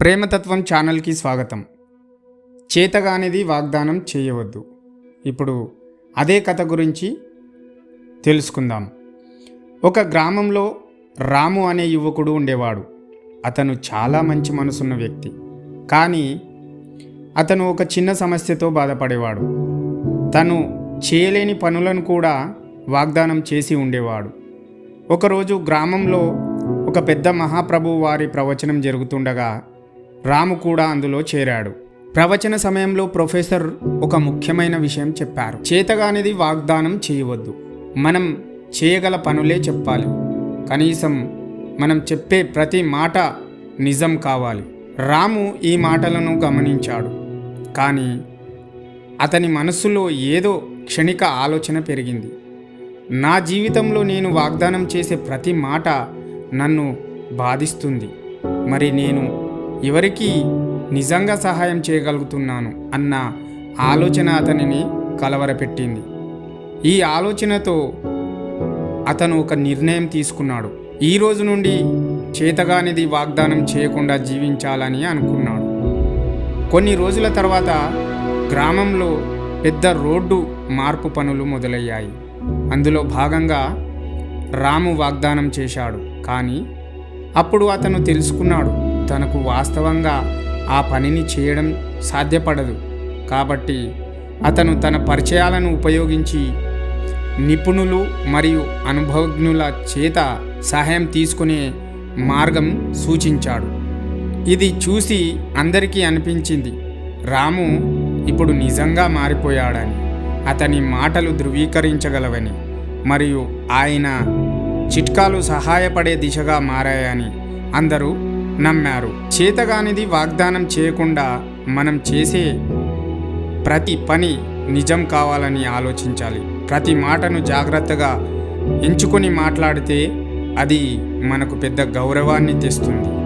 ప్రేమతత్వం ఛానల్కి స్వాగతం. చేతగానిది వాగ్దానం చేయవద్దు. ఇప్పుడు అదే కథ గురించి తెలుసుకుందాం. ఒక గ్రామంలో రాము అనే యువకుడు ఉండేవాడు. అతను చాలా మంచి మనసున్న వ్యక్తి. కానీ అతను ఒక చిన్న సమస్యతో బాధపడేవాడు. తను చేయలేని పనులను కూడా వాగ్దానం చేసి ఉండేవాడు. ఒకరోజు గ్రామంలో ఒక పెద్ద మహాప్రభు వారి ప్రవచనం జరుగుతుండగా రాము కూడా అందులో చేరాడు. ప్రవచన సమయంలో ప్రొఫెసర్ ఒక ముఖ్యమైన విషయం చెప్పారు. చేతగానిది వాగ్దానం చేయవద్దు. మనం చేయగల పనులే చెప్పాలి. కనీసం మనం చెప్పే ప్రతి మాట నిజం కావాలి. రాము ఈ మాటలను గమనించాడు. కానీ అతని మనస్సులో ఏదో క్షణిక ఆలోచన పెరిగింది. నా జీవితంలో నేను వాగ్దానం చేసే ప్రతి మాట నన్ను బాధిస్తుంది. మరి నేను ఎవరికి నిజంగా సహాయం చేయగలుగుతున్నాను అన్న ఆలోచన అతనిని కలవరపెట్టింది. ఈ ఆలోచనతో అతను ఒక నిర్ణయం తీసుకున్నాడు. ఈ రోజు నుండి చేతగానిది వాగ్దానం చేయకుండా జీవించాలని అనుకున్నాడు. కొన్ని రోజుల తర్వాత గ్రామంలో పెద్ద రోడ్డు మార్పు పనులు మొదలయ్యాయి. అందులో భాగంగా రాము వాగ్దానం చేశాడు. కానీ అప్పుడు అతను తెలుసుకున్నాడు తనకు వాస్తవంగా ఆ పనిని చేయడం సాధ్యపడదు. కాబట్టి అతను తన పరిచయాలను ఉపయోగించి నిపుణులు మరియు అనుభవజ్ఞుల చేత సహాయం తీసుకునే మార్గం సూచించాడు. ఇది చూసి అందరికీ అనిపించింది రాము ఇప్పుడు నిజంగా మారిపోయాడని అతని మాటలు ధృవీకరించగలవని మరియు ఆయన చిట్కాలు సహాయపడే దిశగా మారాయని అందరూ నమ్మారు. చేతగానిది వాగ్దానం చేయకుండా మనం చేసే ప్రతి పని నిజం కావాలని ఆలోచించాలి. ప్రతి మాటను జాగ్రత్తగా ఎంచుకొని మాట్లాడితే అది మనకు పెద్ద గౌరవాన్ని తెస్తుంది.